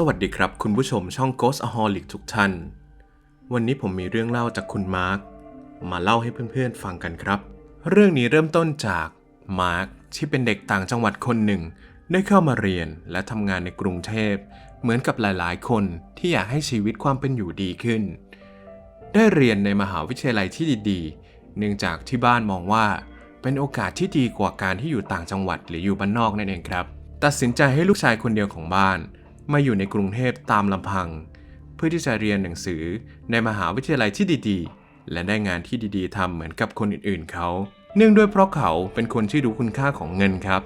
สวัสดีครับคุณผู้ชมช่อง Ghost Aholic ทุกท่าน วันนี้ผมมีเรื่องเล่าจากคุณมาร์คมาเล่าให้เพื่อนๆฟังกันครับ เรื่องนี้เริ่มต้นจากมาร์คที่เป็นเด็กต่างจังหวัดคนหนึ่ง ได้เข้ามาเรียนและทำงานในกรุงเทพ เหมือนกับหลายๆ คนที่อยากให้ชีวิตความเป็นอยู่ดีขึ้น ได้เรียนในมหาวิทยาลัยที่ดีๆ เนื่องจากที่บ้านมองว่า เป็นโอกาสที่ดีกว่าการที่อยู่ต่างจังหวัดหรืออยู่บ้านนอกนั่นเองครับ ตัดสินใจให้ลูกชายคนเดียวของบ้าน มาอยู่ในกรุงเทพตามลำพัง เพื่อที่จะเรียนหนังสือในมหาวิทยาลัยที่ดีๆ และได้งานที่ดีๆทำเหมือนกับคนอื่นๆเขา เนื่องด้วยเพราะเขาเป็นคนที่รู้คุณค่าของเงินครับ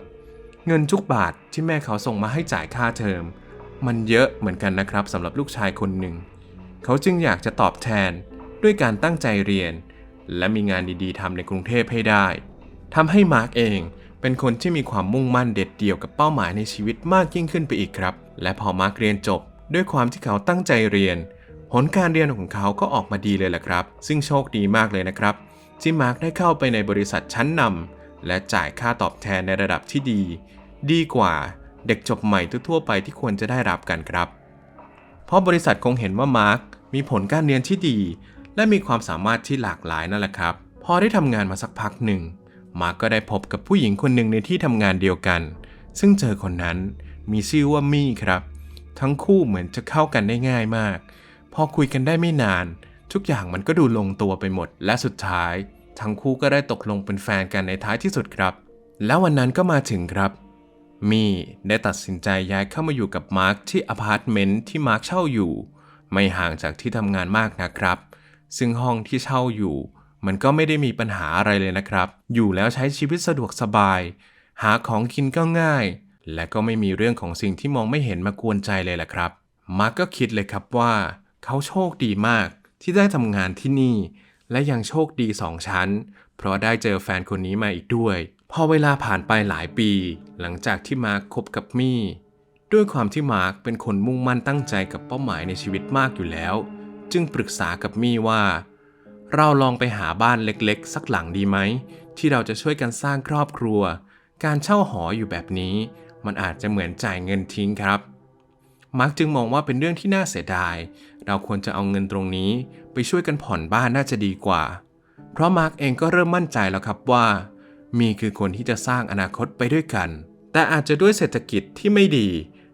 เงินทุกบาทที่แม่เขาส่งมาให้จ่ายค่าเทอม มันเยอะเหมือนกันนะครับสำหรับลูกชายคนหนึ่ง เขาจึงอยากจะตอบแทนด้วยการตั้งใจเรียน และมีงานดีๆทำในกรุงเทพให้ได้ทำให้มาร์กเอง เป็นคนที่มีความมุ่งมั่นเด็ดเดี่ยวกับเป้าหมายในชีวิตมากยิ่งขึ้นไปอีกครับ และพอมาร์กเรียนจบ ด้วยความที่เขาตั้งใจเรียน ผลการเรียนของเขาก็ออกมาดีเลยแหละครับ ซึ่งโชคดีมากเลยนะครับ ที่มาร์กได้เข้าไปในบริษัทชั้นนำและจ่ายค่าตอบแทนในระดับที่ดี ดีกว่าเด็กจบใหม่ทั่วไปที่ควรจะได้รับกันครับ เพราะบริษัทคงเห็นว่ามาร์คมีผลการเรียนที่ดี และมีความสามารถที่หลากหลายนั่นแหละครับ พอได้ทำงานมาสักพักหนึ่ง มาร์คก็ได้พบกับผู้หญิงคนหนึ่งในที่ทำงานเดียวกัน ซึ่งเจอคนนั้นมีชื่อว่ามี่ครับ ทั้งคู่เหมือนจะเข้ากันได้ง่ายมาก พอคุยกันได้ไม่นาน ทุกอย่างมันก็ดูลงตัวไปหมด และสุดท้าย ทั้งคู่ก็ได้ตกลงเป็นแฟนกันในท้ายที่สุดครับ แล้ววันนั้นก็มาถึงครับ มี่ได้ตัดสินใจย้ายเข้ามาอยู่กับมาร์คที่อพาร์ตเมนต์ที่มาร์คเช่าอยู่ ไม่ห่างจากที่ทำงานมากนะครับ ซึ่งห้องที่เช่าอยู่ มันก็ไม่ได้มีปัญหาอะไรเลยนะครับ อยู่แล้วใช้ชีวิตสะดวกสบาย หาของกินก็ง่าย และก็ไม่มีเรื่องของสิ่งที่มองไม่เห็นมากวนใจเลยแหละครับ มาร์คก็คิดเลยครับว่า เขาโชคดีมากที่ได้ทำงานที่นี่ และยังโชคดีสองชั้น เพราะได้เจอแฟนคนนี้มาอีกด้วย พอเวลาผ่านไปหลายปี หลังจากที่มาร์คคบกับมี่ ด้วยความที่มาร์คเป็นคนมุ่งมั่นตั้งใจกับเป้าหมายในชีวิตมากอยู่แล้ว จึงปรึกษากับมี่ว่า เราลองไปหาบ้านเล็กๆ สักหลังดีไหม ที่เราจะช่วยกันสร้างครอบครัว การเช่าหออยู่แบบนี้ มันอาจจะเหมือนจ่ายเงินทิ้งครับ มาร์คจึงมองว่าเป็นเรื่องที่น่าเสียดาย เราควรจะเอาเงินตรงนี้ ไปช่วยกันผ่อนบ้านน่าจะดีกว่า เพราะมาร์คเองก็เริ่มมั่นใจแล้วครับว่า มีคือคนที่จะสร้างอนาคตไปด้วยกัน แต่อาจจะด้วยเศรษฐกิจที่ไม่ดี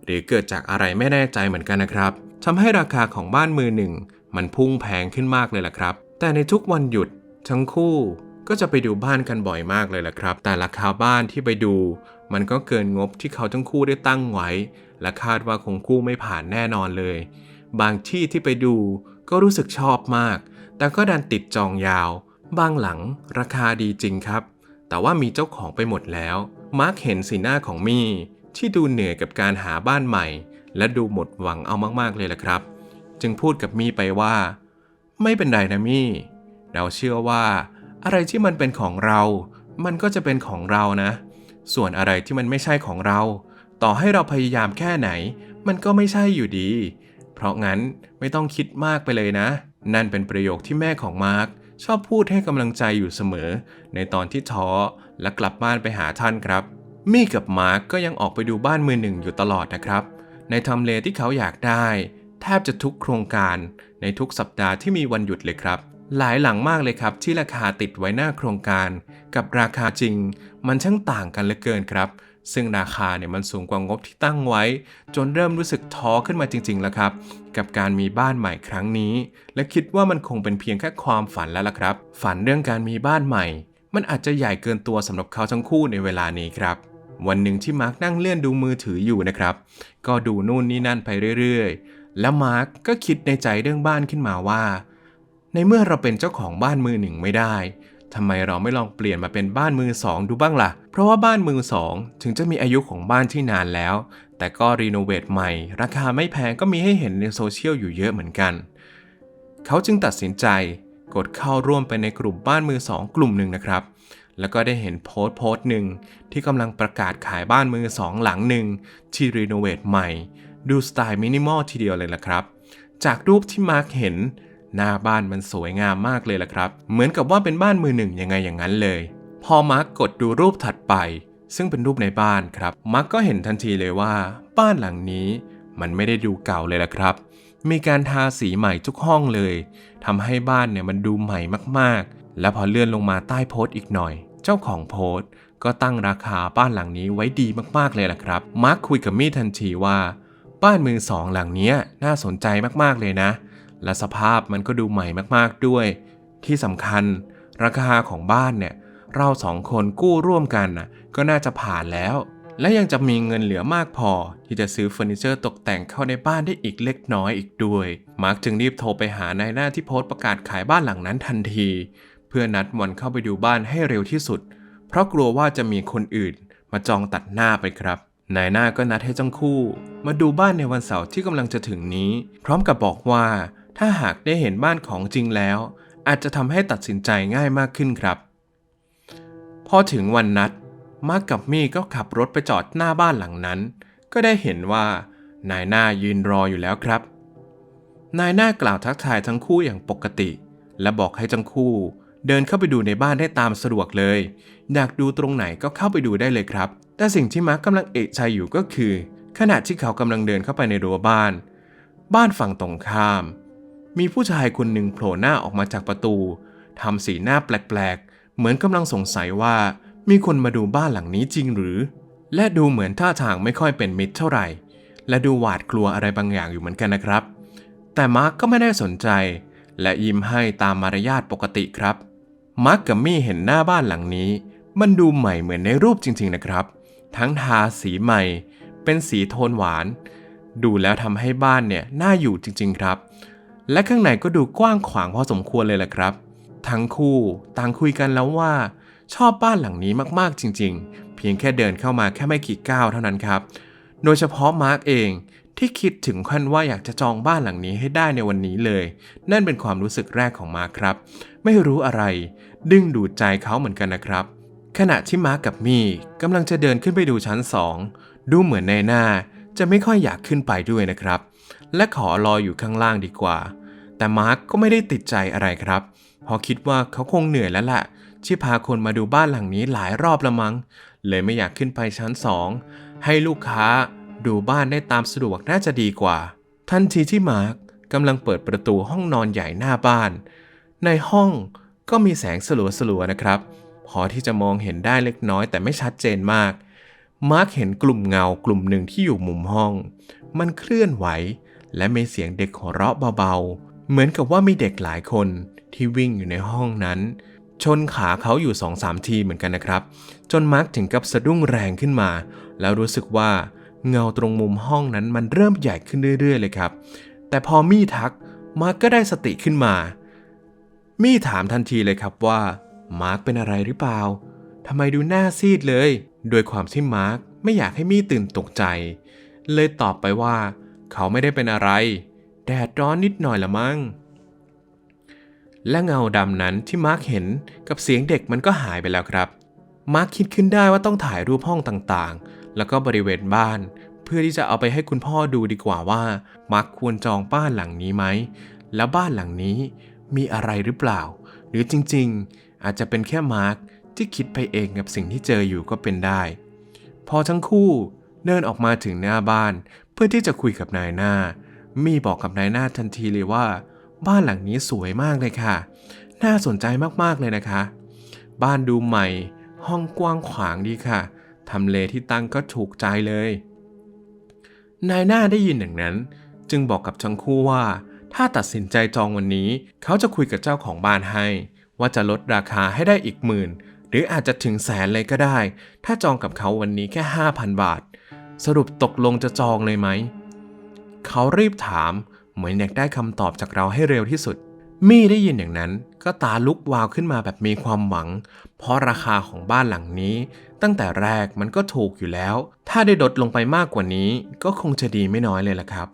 หรือเกิดจากอะไรไม่แน่ใจเหมือนกันนะครับทำให้ราคาของบ้านมือหนึ่ง มันพุ่งแพงขึ้นมากเลยล่ะครับ แต่ในทุกวันหยุดทั้งคู่ก็จะไปดูบ้านกันบ่อยมากเลยล่ะครับ แต่ราคาบ้านที่ไปดู มันก็เกินงบที่เขาทั้งคู่ได้ตั้งไว้ และคาดว่าคงคู่ไม่ผ่านแน่นอนเลย บางที่ที่ไปดูก็รู้สึกชอบมาก แต่ก็ดันติดจองยาว บางหลังราคาดีจริงครับ แต่ว่ามีเจ้าของไปหมดแล้ว มาร์คเห็นสีหน้าของมี่ที่ดูเหนื่อยกับการหาบ้านใหม่ และดูหมดหวังเอามากๆเลยล่ะครับ จึงพูดกับมี่ไปว่า ไม่เป็นไรนะมี่ เราเชื่อว่า อะไรที่มันเป็นของเรา มันก็จะเป็นของเรานะ ส่วนอะไรที่มันไม่ใช่ของเรา ต่อให้เราพยายามแค่ไหน มันก็ไม่ใช่อยู่ดี เพราะงั้นไม่ต้องคิดมากไปเลยนะ นั่นเป็นประโยคที่แม่ของมาร์คชอบพูดให้กำลังใจอยู่เสมอ ในตอนที่ท้อและกลับบ้านไปหาท่านครับ มี่กับมาร์คก็ยังออกไปดูบ้านมือหนึ่งอยู่ตลอดนะครับ ในทำเลที่เขาอยากได้ แทบจะทุกโครงการในทุกสัปดาห์ที่มีวันหยุดเลยครับ หลายหลังมากเลยครับ ที่ราคาติดไว้หน้าโครงการ กับราคาจริง มันช่างต่างกันเหลือเกินครับ ซึ่งราคาเนี่ยมันสูงกว่างบที่ตั้งไว้ จนเริ่มรู้สึกท้อขึ้นมาจริง ๆ แล้วครับ กับการมีบ้านใหม่ครั้งนี้ และคิดว่ามันคงเป็นเพียงแค่ความฝันแล้วล่ะครับ ฝันเรื่องการมีบ้านใหม่ มันอาจจะใหญ่เกินตัวสำหรับเขาทั้งคู่ในเวลานี้ครับวันหนึ่งที่มาร์คนั่งเลื่อนดูมือถืออยู่นะครับ ก็ดูนู่นนี่นั่นไปเรื่อย แล้วมาร์คก็คิดในใจเรื่องบ้านขึ้นมาว่า ในเมื่อเราเป็นเจ้าของบ้านมือหนึ่งไม่ได้ทำไมเราไม่ลองเปลี่ยนมาเป็นบ้านมือสองดูบ้างล่ะ เพราะว่าบ้านมือสองถึงจะมีอายุของบ้านที่นานแล้ว แต่ก็รีโนเวทใหม่ ราคาไม่แพงก็มีให้เห็นในโซเชียลอยู่เยอะเหมือนกัน เขาจึงตัดสินใจกดเข้าร่วมไปในกลุ่มบ้านมือสองกลุ่มหนึ่งนะครับ แล้วก็ได้เห็นโพสต์โพสต์หนึ่งที่กำลังประกาศขายบ้านมือสองหลังหนึ่งที่รีโนเวทใหม่ ดูสไตล์มินิมอลทีเดียวเลยล่ะครับ จากรูปที่มาร์คเห็น หน้าบ้านมันสวยงามมากเลยล่ะครับ เหมือนกับว่าเป็นบ้านมือหนึ่งยังไงอย่างนั้นเลย พอมาร์คกดดูรูปถัดไป ซึ่งเป็นรูปในบ้านครับ มาร์คก็เห็นทันทีเลยว่า บ้านหลังนี้มันไม่ได้ดูเก่าเลยล่ะครับ มีการทาสีใหม่ทุกห้องเลยทำให้บ้านเนี่ยมันดูใหม่มากๆ และพอเลื่อนลงมาใต้โพสต์อีกหน่อย เจ้าของโพสต์ก็ตั้งราคาบ้านหลังนี้ไว้ดีมากๆเลยล่ะครับ มาร์คคุยกับมี่ทันทีว่า บ้านมือสองหลังนี้น่าสนใจมากๆเลยนะ และสภาพมันก็ดูใหม่มากๆด้วย ที่สำคัญ ราคาของบ้านเนี่ย เราสองคนกู้ร่วมกันนะก็น่าจะผ่านแล้ว และยังจะมีเงินเหลือมากพอ ที่จะซื้อเฟอร์นิเจอร์ตกแต่งเข้าในบ้านได้อีกเล็กน้อยอีกด้วย มาร์คจึงรีบโทรไปหานายหน้าที่โพสต์ประกาศขายบ้านหลังนั้นทันที เพื่อนัดวันเข้าไปดูบ้านให้เร็วที่สุด เพราะกลัวว่าจะมีคนอื่นมาจองตัดหน้าไปครับ นายหน้าก็นัดให้ทั้งคู่ มาดูบ้านในวันเสาร์ที่กำลังจะถึงนี้ พร้อมกับบอกว่า ถ้าหากได้เห็นบ้านของจริงแล้ว อาจจะทำให้ตัดสินใจง่ายมากขึ้นครับ พอถึงวันนัด มาร์กกับมี่ก็ขับรถไปจอดหน้าบ้านหลังนั้น ก็ได้เห็นว่านายหน้ายืนรออยู่แล้วครับ นายหน้ากล่าวทักทายทั้งคู่อย่างปกติ และบอกให้ทั้งคู่ เดินเข้าไปดูในบ้านได้ตามสะดวกเลย อยากดูตรงไหนก็เข้าไปดูได้เลยครับ แต่สิ่งที่มาร์กกำลังเอะใจอยู่ก็คือ ขณะที่เขากำลังเดินเข้าไปในรั้วบ้าน บ้านฝั่งตรงข้าม มีผู้ชายคนหนึ่งโผล่หน้าออกมาจากประตูทำสีหน้าแปลกๆ เหมือนกำลังสงสัยว่า มีคนมาดูบ้านหลังนี้จริงหรือ และดูเหมือนท่าทางไม่ค่อยเป็นมิตรเท่าไหร่ และดูหวาดกลัวอะไรบางอย่างอยู่เหมือนกันนะครับ แต่มาร์กก็ไม่ได้สนใจ และยิ้มให้ตามมารยาทปกติครับ มาร์กกับมี่เห็นหน้าบ้านหลังนี้ มันดูใหม่เหมือนในรูปจริง ๆนะครับ ทั้งทาสีใหม่ เป็นสีโทนหวาน ดูแล้วทำให้บ้านเนี่ยน่าอยู่จริง ๆครับ และข้างในก็ดูกว้างขวางพอสมควรเลยแหละครับ ทั้งคู่ต่างคุยกันแล้วว่า ชอบบ้านหลังนี้มากๆจริง ๆ เพียงแค่เดินเข้ามาแค่ไม่กี่ก้าวเท่านั้นครับ โดยเฉพาะมาร์กเอง ที่คิดถึงขั้นว่าอยากจะจองบ้านหลังนี้ให้ได้ในวันนี้เลย นั่นเป็นความรู้สึกแรกของมาครับ ไม่รู้อะไร ดึงดูดใจเขาเหมือนกันนะครับ ขณะที่มาร์กกับมี่กำลังจะเดินขึ้นไปดูชั้นสองดูเหมือนในหน้าจะไม่ค่อยอยากขึ้นไปด้วยนะครับ และขอรออยู่ข้างล่างดีกว่า แต่มาร์กก็ไม่ได้ติดใจอะไรครับเพราะคิดว่าเขาคงเหนื่อยแล้วล่ะที่พาคนมาดูบ้านหลังนี้หลายรอบละมั้งเลยไม่อยากขึ้นไปชั้นสองให้ลูกค้า ดูบ้านได้ตามสะดวกน่าจะดีกว่า ทันทีที่มาร์กกำลังเปิดประตูห้องนอนใหญ่หน้าบ้าน ในห้องก็มีแสงสลัวๆนะครับ พอที่จะมองเห็นได้เล็กน้อยแต่ไม่ชัดเจนมาก มาร์กเห็นกลุ่มเงากลุ่มหนึ่งที่อยู่มุมห้อง มันเคลื่อนไหว และมีเสียงเด็กหัวเราะเบาๆ เหมือนกับว่ามีเด็กหลายคนที่วิ่งอยู่ในห้องนั้น ชนขาเขาอยู่สองสามทีเหมือนกันนะครับ จนมาร์กถึงกับสะดุ้งแรงขึ้นมา แล้วรู้สึกว่า เงาตรงมุมห้องนั้นมันเริ่มใหญ่ขึ้นเรื่อยๆ เลยครับ แต่พอมี่ทักมาร์กก็ได้สติขึ้นมา มี่ถามทันทีเลยครับว่ามาร์กเป็นอะไรหรือเปล่าทำไมดูหน้าซีดเลย โดยความที่มาร์กไม่อยากให้มี่ตื่นตกใจ เลยตอบไปว่า เขาไม่ได้เป็นอะไร แดดร้อนนิดหน่อยละมั้งและเงาดำนั้นที่มาร์กเห็นกับเสียงเด็กมันก็หายไปแล้วครับ มาร์กคิดขึ้นได้ว่าต้องถ่ายรูปห้องต่างๆ แล้วก็บริเวณบ้าน เพื่อที่จะเอาไปให้คุณพ่อดูดีกว่าว่ามาร์กควรจองบ้านหลังนี้ไหม แล้วบ้านหลังนี้มีอะไรหรือเปล่า หรือจริงๆ อาจจะเป็นแค่มาร์กที่คิดไปเองกับสิ่งที่เจออยู่ก็เป็นได้ พอทั้งคู่เดินออกมาถึงหน้าบ้าน เพื่อที่จะคุยกับนายหน้า มีบอกกับนายหน้าทันทีเลยว่า บ้านหลังนี้สวยมากเลยค่ะ น่าสนใจมากๆเลยนะคะ บ้านดูใหม่ ห้องกว้างขวางดีค่ะ ทำเลที่ตั้งก็ถูกใจเลย นายหน้าได้ยินอย่างนั้น จึงบอกกับทั้งคู่ว่า ถ้าตัดสินใจจองวันนี้ เขาจะคุยกับเจ้าของบ้านให้ ว่าจะลดราคาให้ได้อีกหมื่น หรืออาจจะถึงแสนเลยก็ได้ ถ้าจองกับเขาวันนี้แค่ 5,000 บาท สรุปตกลงจะจองเลยไหม เขารีบถามเหมือนอยากได้คำตอบจากเราให้เร็วที่สุด มี่ได้ยินอย่างนั้นก็ตาลุกวาวขึ้นมาแบบมีความหวัง เพราะราคาของบ้านหลังนี้ ตั้งแต่แรกมันก็ถูกอยู่แล้ว ถ้าได้ลดลงไปมากกว่านี้ ก็คงจะดีไม่น้อยเลยล่ะครับ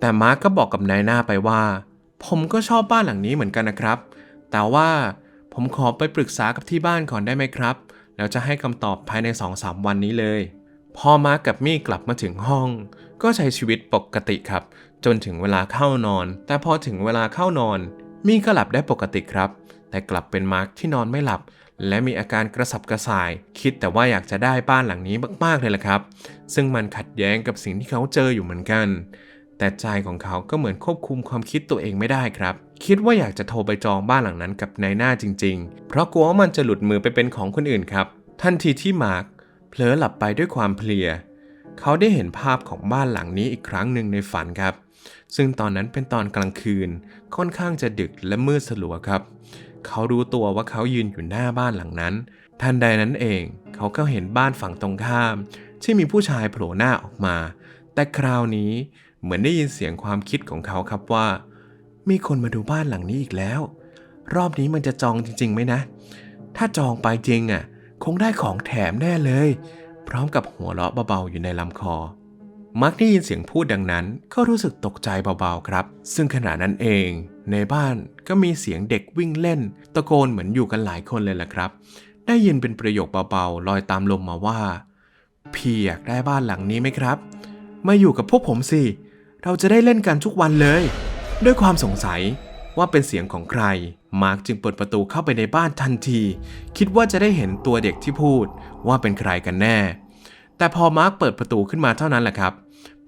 แต่มาร์กก็บอกกับนายหน้าไปว่า ผมก็ชอบบ้านหลังนี้เหมือนกันนะครับ แต่ว่าผมขอไปปรึกษากับที่บ้านก่อนได้ไหมครับ แล้วจะให้คำตอบภายใน 2-3 วันนี้เลย พอมาร์กกับมี่กลับมาถึงห้อง ก็ใช้ชีวิตปกติครับ จนถึงเวลาเข้านอน แต่พอถึงเวลาเข้านอนมี่ก็หลับได้ปกติครับ แต่กลับเป็นมาร์กที่นอนไม่หลับ และมีอาการกระสับกระส่าย คิดแต่ว่าอยากจะได้บ้านหลังนี้มากๆเลยล่ะครับ ซึ่งมันขัดแย้งกับสิ่งที่เขาเจออยู่เหมือนกัน แต่ใจของเขาก็เหมือนควบคุมความคิดตัวเองไม่ได้ครับ คิดว่าอยากจะโทรไปจองบ้านหลังนั้นกับนายหน้าจริง ๆ เพราะกลัวว่ามันจะหลุดมือไปเป็นของคนอื่นครับ ทันทีที่มาร์คเผลอหลับไปด้วยความเพลีย เขาได้เห็นภาพของบ้านหลังนี้อีกครั้งหนึ่งในฝันครับ ซึ่งตอนนั้นเป็นตอนกลางคืน ค่อนข้างจะดึกและมืดสลัวครับ เขารู้ตัวว่าเขายืนอยู่หน้าบ้านหลังนั้น ทันใดนั้นเองเขาก็เห็นบ้านฝั่งตรงข้าม ที่มีผู้ชายโผล่หน้าออกมา แต่คราวนี้เหมือนได้ยินเสียงความคิดของเขาครับว่า มีคนมาดูบ้านหลังนี้อีกแล้ว รอบนี้มันจะจองจริงๆไหมนะ ถ้าจองไปจริงอะ คงได้ของแถมแน่เลย พร้อมกับหัวเราะเบาๆอยู่ในลำคอมักได้ยินเสียงพูดดังนั้น ก็รู้สึกตกใจเบาๆครับ ซึ่งขณะนั้นเอง ในบ้านก็มีเสียงเด็กวิ่งเล่น ตะโกนเหมือนอยู่กันหลายคนเลยล่ะครับ ได้ยินเป็นประโยคเบาๆลอยตามลมมาว่า พี่อยากได้บ้านหลังนี้ไหมครับ มาอยู่กับพวกผมสิ เราจะได้เล่นกันทุกวันเลย ด้วยความสงสัยว่าเป็นเสียงของใคร มาร์กจึงเปิดประตูเข้าไปในบ้านทันที คิดว่าจะได้เห็นตัวเด็กที่พูดว่าเป็นใครกันแน่ แต่พอมาร์กเปิดประตูขึ้นมาเท่านั้นแหละครับ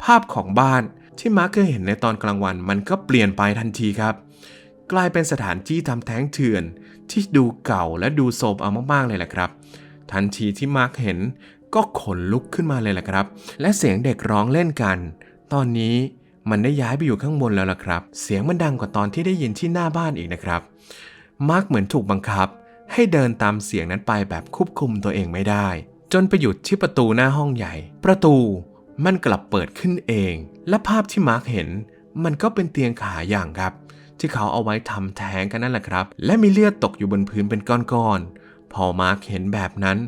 ภาพของบ้าน ที่มาร์กเคยเห็นในตอนกลางวันมันก็เปลี่ยนไปทันทีครับ กลายเป็นสถานที่ทำแท้งเถื่อน ที่ดูเก่าและดูโซมเอามากๆเลยแหละครับ ทันทีที่มาร์กเห็นก็ขนลุกขึ้นมาเลยแหละครับ และเสียงเด็กร้องเล่นกัน ตอนนี้มันได้ย้ายไปอยู่ข้างบนแล้วล่ะครับ เสียงมันดังกว่าตอนที่ได้ยินที่หน้าบ้านอีกนะครับ มาร์กเหมือนถูกบังคับ ให้เดินตามเสียงนั้นไปแบบควบคุมตัวเองไม่ได้ จนไปหยุดที่ประตูหน้าห้องใหญ่ ประตู มันกลับเปิดขึ้นเอง และภาพที่มาร์กเห็น มันก็เป็นเตียงขาอย่างครับ ที่เขาเอาไว้ทำแท้งกันนั่นแหละครับ และมีเลือดตกอยู่บนพื้นเป็นก้อนๆพอมาร์กเห็นแบบนั้น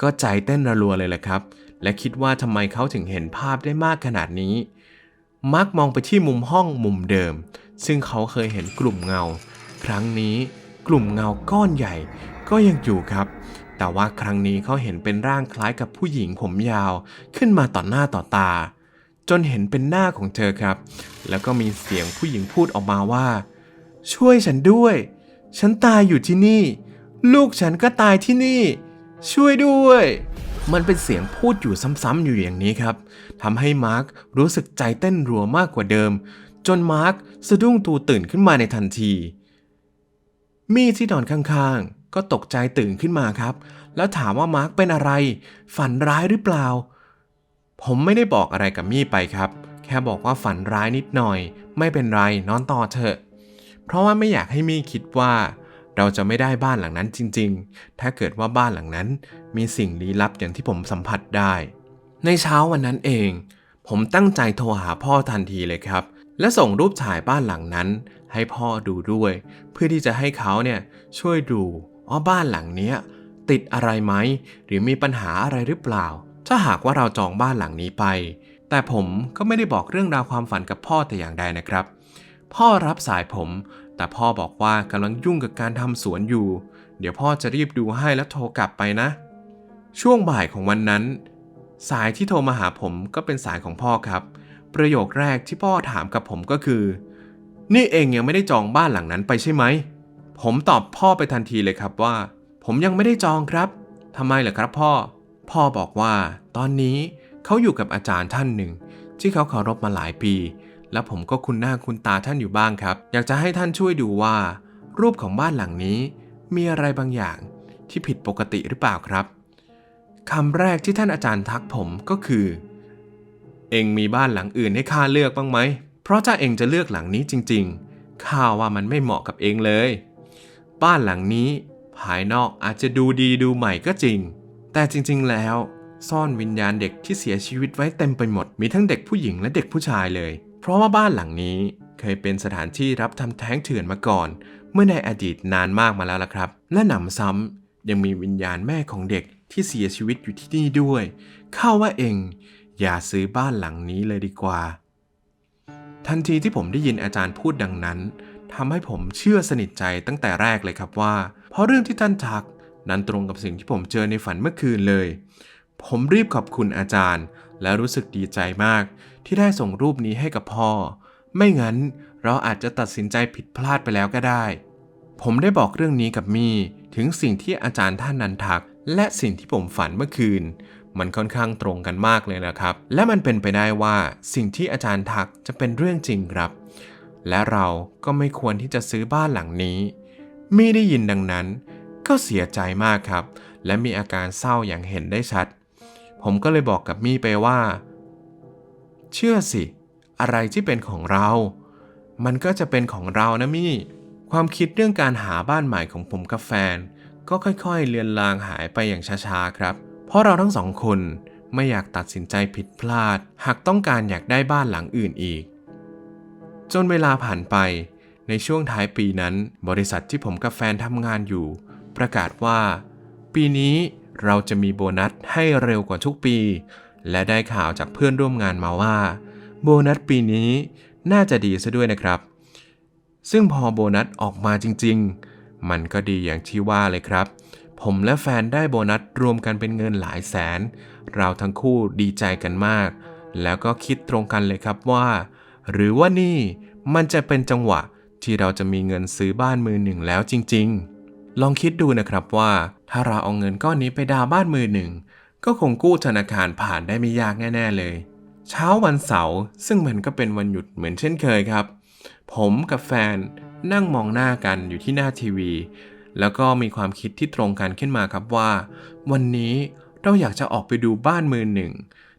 ก็ใจเต้นระรัวเลยแหละครับ และคิดว่าทำไมเขาถึงเห็นภาพได้มากขนาดนี้ มาร์กมองไปที่มุมห้องมุมเดิม ซึ่งเขาเคยเห็นกลุ่มเงา ครั้งนี้กลุ่มเงาก้อนใหญ่ก็ยังอยู่ครับ แต่ว่าครั้งนี้เขาเห็นเป็นร่างคล้ายกับผู้หญิงผมยาวขึ้นมาต่อหน้าต่อตา จนเห็นเป็นหน้าของเธอครับ แล้วก็มีเสียงผู้หญิงพูดออกมาว่า ช่วยฉันด้วย ฉันตายอยู่ที่นี่ ลูกฉันก็ตายที่นี่ ช่วยด้วย มันเป็นเสียงพูดอยู่ซ้ำๆอยู่อย่างนี้ครับทำให้มาร์ครู้สึกใจเต้นรัวมากกว่าเดิม จนมาร์คสะดุ้งตูตื่นขึ้นมาในทันที มีที่นอนข้างๆ ก็ตกใจตื่นขึ้นมาครับ แล้วถามว่ามาร์คเป็นอะไร ฝันร้ายหรือเปล่า ผมไม่ได้บอกอะไรกับมี่ไปครับ แค่บอกว่าฝันร้ายนิดหน่อย ไม่เป็นไรนอนต่อเถอะ เพราะว่าไม่อยากให้มี่คิดว่า เราจะไม่ได้บ้านหลังนั้นจริง ๆ ถ้าเกิดว่าบ้านหลังนั้น มีสิ่งลี้ลับอย่างที่ผมสัมผัสได้ ในเช้าวันนั้นเอง ผมตั้งใจโทรหาพ่อทันทีเลยครับ และส่งรูปถ่ายบ้านหลังนั้น ให้พ่อดูด้วย เพื่อที่จะให้เขาเนี่ยช่วยดู ว่าบ้านหลังเนี้ยติดอะไรไหมหรือมีปัญหาอะไรหรือเปล่า ถ้าหากว่าเราจองบ้านหลังนี้ไป แต่ผมก็ไม่ได้บอกเรื่องราวความฝันกับพ่อแต่อย่างใดนะครับ พ่อรับสายผม แต่พ่อบอกว่ากำลังยุ่งกับการทำสวนอยู่ เดี๋ยวพ่อจะรีบดูให้แล้วโทรกลับไปนะ ช่วงบ่ายของวันนั้น สายที่โทรมาหาผมก็เป็นสายของพ่อครับ ประโยคแรกที่พ่อถามกับผมก็คือ นี่เองยังไม่ได้จองบ้านหลังนั้นไปใช่ไหม ผมตอบพ่อไปทันทีเลยครับว่า ผมยังไม่ได้จองครับทำไมเหรอครับพ่อ พ่อบอกว่า ตอนนี้เขาอยู่กับอาจารย์ท่านหนึ่ง ที่เขาเคารพมาหลายปี และผมก็คุ้นหน้าคุ้นตาท่านอยู่บ้างครับ อยากจะให้ท่านช่วยดูว่า รูปของบ้านหลังนี้มีอะไรบางอย่างที่ผิดปกติหรือเปล่าครับคำแรกที่ท่านอาจารย์ทักผมก็คือ เองมีบ้านหลังอื่นให้ข้าเลือกบ้างไหม เพราะถ้าเองจะเลือกหลังนี้จริง ๆ ข้าว่ามันไม่เหมาะกับเองเลย บ้านหลังนี้ ภายนอกอาจจะดูดีดูใหม่ก็จริง แต่จริงๆแล้ว ซ่อนวิญญาณเด็กที่เสียชีวิตไว้เต็มไปหมด มีทั้งเด็กผู้หญิงและเด็กผู้ชายเลย เพราะว่าบ้านหลังนี้เคยเป็นสถานที่รับทำแท้งเถื่อนมาก่อน เมื่อในอดีตนานมากมาแล้วล่ะครับ และหนำซ้ำยังมีวิญญาณแม่ของเด็กที่เสียชีวิตอยู่ที่นี่ด้วย เข้าว่าเอง อย่าซื้อบ้านหลังนี้เลยดีกว่า ทันทีที่ผมได้ยินอาจารย์พูดดังนั้น ทำให้ผมเชื่อสนิทใจตั้งแต่แรกเลยครับว่า เพราะเรื่องที่ท่านทัก นั้นตรงกับสิ่งที่ผมเจอในฝันเมื่อคืนเลย ผมรีบขอบคุณอาจารย์ และรู้สึกดีใจมาก ที่ได้ส่งรูปนี้ให้กับพ่อ ไม่งั้นเราอาจจะตัดสินใจผิดพลาดไปแล้วก็ได้ ผมได้บอกเรื่องนี้กับมี่ถึงสิ่งที่อาจารย์ท่านนั้นทัก และสิ่งที่ผมฝันเมื่อคืน มันค่อนข้างตรงกันมากเลยนะครับ และมันเป็นไปได้ว่าสิ่งที่อาจารย์ทักจะเป็นเรื่องจริงครับ และเราก็ไม่ควรที่จะซื้อบ้านหลังนี้มี่ได้ยินดังนั้น ก็เสียใจมากครับ และมีอาการเศร้าอย่างเห็นได้ชัด ผมก็เลยบอกกับมี่ไปว่า เชื่อสิ อะไรที่เป็นของเรา มันก็จะเป็นของเรานะมี่ ความคิดเรื่องการหาบ้านใหม่ของผมกับแฟน ก็ค่อยๆเลือนลางหายไปอย่างช้าๆครับ เพราะเราทั้งสองคนไม่อยากตัดสินใจผิดพลาด หากต้องการอยากได้บ้านหลังอื่นอีก จนเวลาผ่านไป ในช่วงท้ายปีนั้น บริษัทที่ผมกับแฟนทำงานอยู่ ประกาศว่า ปีนี้เราจะมีโบนัสให้เร็วกว่าทุกปี และได้ข่าวจากเพื่อนร่วมงานมาว่า โบนัสปีนี้น่าจะดีซะด้วยนะครับ ซึ่งพอโบนัสออกมาจริง ๆ มันก็ดีอย่างที่ว่าเลยครับ ผมและแฟนได้โบนัสรวมกันเป็นเงินหลายแสน เราทั้งคู่ดีใจกันมาก แล้วก็คิดตรงกันเลยครับว่า หรือว่านี่มันจะเป็นจังหวะที่เราจะมีเงินซื้อบ้านมือหนึ่งแล้วจริง ๆ ลองคิดดูนะครับว่า ถ้าเราเอาเงินก้อนนี้ไปดาวบ้านมือหนึ่ง ก็คงกู้ธนาคารผ่านได้ไม่ยากแน่ ๆ เลย เช้าวันเสาร์ซึ่งมันก็เป็นวันหยุดเหมือนเช่นเคยครับ ผมกับแฟนนั่งมองหน้ากันอยู่ที่หน้าทีวี แล้วก็มีความคิดที่ตรงกันขึ้นมาครับว่า วันนี้เราอยากจะออกไปดูบ้านมือหนึ่ง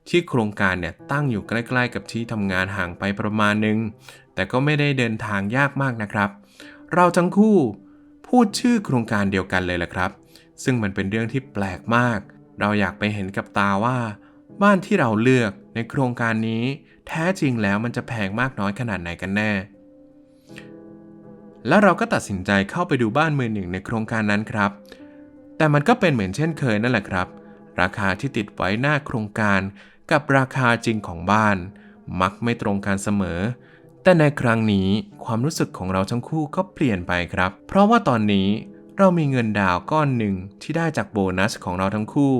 ที่โครงการเนี่ยตั้งอยู่ใกล้ๆ กับที่ทำงานห่างไปประมาณหนึง แต่ก็ไม่ได้เดินทางยากมากนะครับ เราทั้งคู่พูดชื่อโครงการเดียวกันเลยแหละครับ ซึ่งมันเป็นเรื่องที่แปลกมาก เราอยากไปเห็นกับตาว่า บ้านที่เราเลือกในโครงการนี้ แท้จริงแล้วมันจะแพงมากน้อยขนาดไหนกันแน่ แล้วเราก็ตัดสินใจเข้าไปดูบ้านมือหนึ่งในโครงการนั้นครับ แต่มันก็เป็นเหมือนเช่นเคยนั่นแหละครับ ราคาที่ติดไว้หน้าโครงการ กับราคาจริงของบ้าน มักไม่ตรงกันเสมอ แต่ในครั้งนี้ความรู้สึกของเราทั้งคู่ก็เปลี่ยนไปครับ เพราะว่าตอนนี้เรามีเงินดาวก้อนหนึ่งที่ได้จากโบนัสของเราทั้งคู่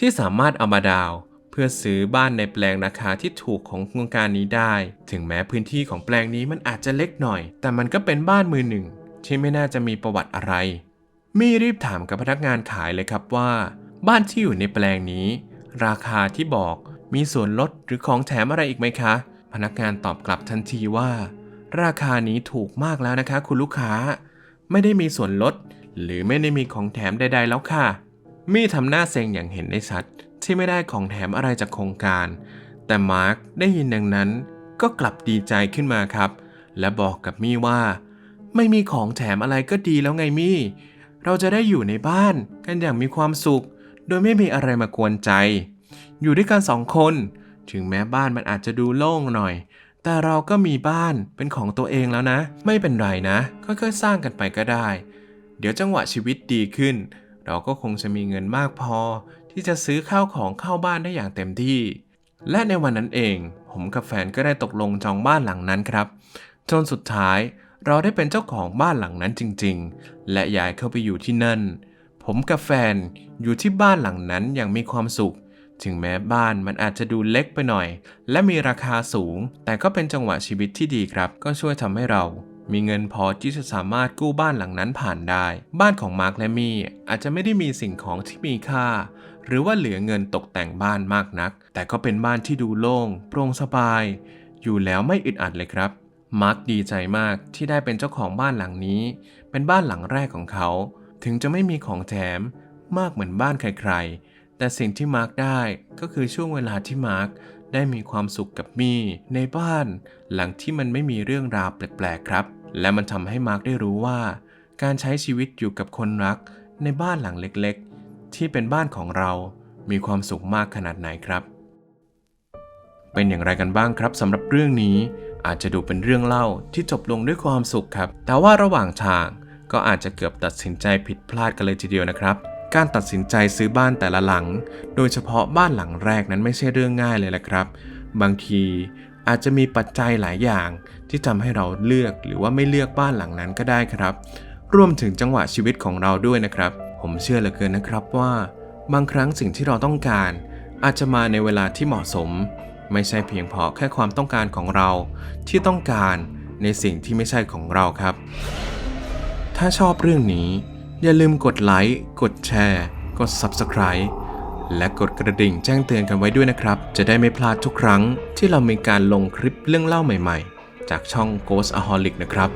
ที่สามารถเอามาดาวเพื่อซื้อบ้านในแปลงราคาที่ถูกของโครงการนี้ได้ ถึงแม้พื้นที่ของแปลงนี้มันอาจจะเล็กหน่อย แต่มันก็เป็นบ้านมือหนึ่ง ที่ไม่น่าจะมีประวัติอะไร มี่รีบถามกับพนักงานขายเลยครับว่า บ้านที่อยู่ในแปลงนี้ ราคาที่บอก มีส่วนลดหรือของแถมอะไรอีกไหมคะ พนักงานตอบกลับทันทีว่า ราคานี้ถูกมากแล้วนะคะ คุณลูกค้า ไม่ได้มีส่วนลด หรือไม่ได้มีของแถมใด ๆ แล้วค่ะ มี่ทำหน้าเซ็งอย่างเห็นได้ชัด ที่ไม่ได้ของแถมอะไรจากโครงการ แต่มาร์คได้ยินดังนั้น ก็กลับดีใจขึ้นมาครับ และบอกกับมี่ว่า ไม่มีของแถมอะไรก็ดีแล้วไงมี่เราจะได้อยู่ในบ้านกันอย่างมีความสุข โดยไม่มีอะไรมากวนใจ อยู่ด้วยกันสองคน ถึงแม้บ้านมันอาจจะดูโล่งหน่อย แต่เราก็มีบ้านเป็นของตัวเองแล้วนะ ไม่เป็นไรนะ ค่อยๆ สร้างกันไปก็ได้ เดี๋ยวจังหวะชีวิตดีขึ้น เราก็คงจะมีเงินมากพอ ที่จะซื้อข้าวของเข้าบ้านได้อย่างเต็มที่ และในวันนั้นเอง ผมกับแฟนก็ได้ตกลงจองบ้านหลังนั้นครับ จนสุดท้ายเราได้เป็นเจ้าของบ้านหลังนั้นจริง ๆ และย้ายเข้าไปอยู่ที่นั่น ผมกับแฟนอยู่ที่บ้านหลังนั้นอย่างมีความสุข ถึงแม้บ้านมันอาจจะดูเล็กไปหน่อย และมีราคาสูง แต่ก็เป็นจังหวะชีวิตที่ดีครับ ก็ช่วยทำให้เรา มีเงินพอที่จะสามารถกู้บ้านหลังนั้นผ่านได้ บ้านของมาร์คและมี่อาจจะไม่ได้มีสิ่งของที่มีค่า หรือว่าเหลือเงินตกแต่งบ้านมากนัก แต่ก็เป็นบ้านที่ดูโล่งโปร่งสบาย อยู่แล้วไม่อึดอัดเลยครับ มาร์คดีใจมากที่ได้เป็นเจ้าของบ้านหลังนี้ เป็นบ้านหลังแรกของเขา ถึงจะไม่มีของแถมมากเหมือนบ้านใครๆ แต่สิ่งที่มาร์คได้ก็คือช่วงเวลาที่มาร์คได้มีความสุขกับมี่ในบ้าน หลังที่มันไม่มีเรื่องราวแปลกๆครับ และมันทำให้มาร์คได้รู้ว่า การใช้ชีวิตอยู่กับคนรัก ในบ้านหลังเล็กๆ ที่เป็นบ้านของเรา มีความสุขมากขนาดไหนครับ เป็นอย่างไรกันบ้างครับสำหรับเรื่องนี้อาจจะดูเป็นเรื่องเล่าที่จบลงด้วยความสุขครับ แต่ว่าระหว่างทางก็อาจจะเกือบตัดสินใจผิดพลาดกันเลยทีเดียวนะครับ การตัดสินใจซื้อบ้านแต่ละหลัง โดยเฉพาะบ้านหลังแรกนั้นไม่ใช่เรื่องง่ายเลยแหละครับ บางทีอาจจะมีปัจจัยหลายอย่างที่ทำให้เราเลือกหรือว่าไม่เลือกบ้านหลังนั้นก็ได้ครับ รวมถึงจังหวะชีวิตของเราด้วยนะครับ ผมเชื่อเหลือเกินนะครับว่า บางครั้งสิ่งที่เราต้องการ อาจจะมาในเวลาที่เหมาะสม ไม่ใช่เพียงพราะแค่ความต้องการของเราที่ต้องการในสิ่งที่ไม่ใช่ของเราครับ ถ้าชอบเรื่องนี้ อย่าลืมกดไลค์ กดแชร์ กด Subscribe และกดกระดิ่งแจ้งเตือนกันไว้ด้วยนะครับ จะได้ไม่พลาดทุกครั้งที่เรามีการลงคลิปเรื่องเล่าใหม่ๆ จากช่อง Ghost Aholic นะครับ